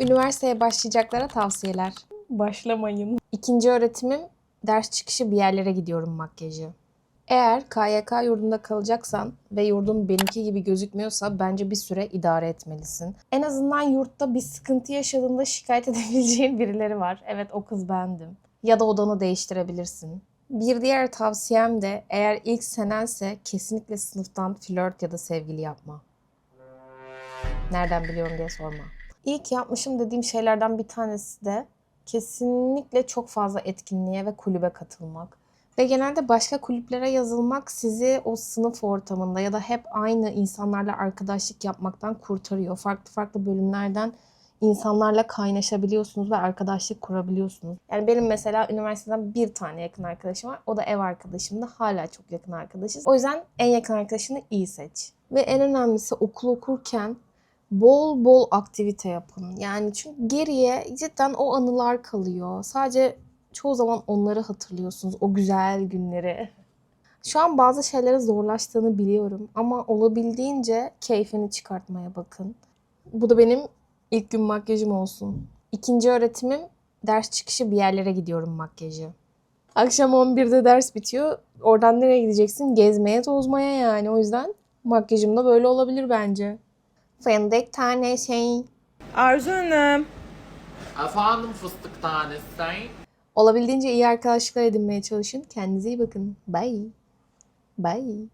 Üniversiteye başlayacaklara tavsiyeler. Başlamayın. İkinci öğretimim ders çıkışı bir yerlere gidiyorum makyajı. Eğer KYK yurdunda kalacaksan ve yurdun benimki gibi gözükmüyorsa bence bir süre idare etmelisin. En azından yurtta bir sıkıntı yaşadığında şikayet edebileceğin birileri var. Evet o kız bendim. Ya da odanı değiştirebilirsin. Bir diğer tavsiyem de eğer ilk senense kesinlikle sınıftan flört ya da sevgili yapma. Nereden biliyorum diye sorma. İlk yapmışım dediğim şeylerden bir tanesi de kesinlikle çok fazla etkinliğe ve kulübe katılmak. Ve genelde başka kulüplere yazılmak sizi o sınıf ortamında ya da hep aynı insanlarla arkadaşlık yapmaktan kurtarıyor. Farklı farklı bölümlerden insanlarla kaynaşabiliyorsunuz ve arkadaşlık kurabiliyorsunuz. Yani benim mesela üniversiteden bir tane yakın arkadaşım var. O da ev arkadaşım da hala çok yakın arkadaşız. O yüzden en yakın arkadaşını iyi seç. Ve en önemlisi okul okurken bol bol aktivite yapın. Yani çünkü geriye cidden o anılar kalıyor. Sadece çoğu zaman onları hatırlıyorsunuz. O güzel günleri. Şu an bazı şeylere zorlaştığını biliyorum ama olabildiğince keyfini çıkartmaya bakın. Bu da benim ilk gün makyajım olsun. İkinci öğretimim ders çıkışı bir yerlere gidiyorum makyajı. Akşam 11'de ders bitiyor. Oradan nereye gideceksin? Gezmeye, tozmaya yani. O yüzden makyajım da böyle olabilir bence. Fındık tane şey. Arzu Hanım. Efendim fıstık tanesi. Olabildiğince iyi arkadaşlıklar edinmeye çalışın. Kendinize iyi bakın. Bye. Bye.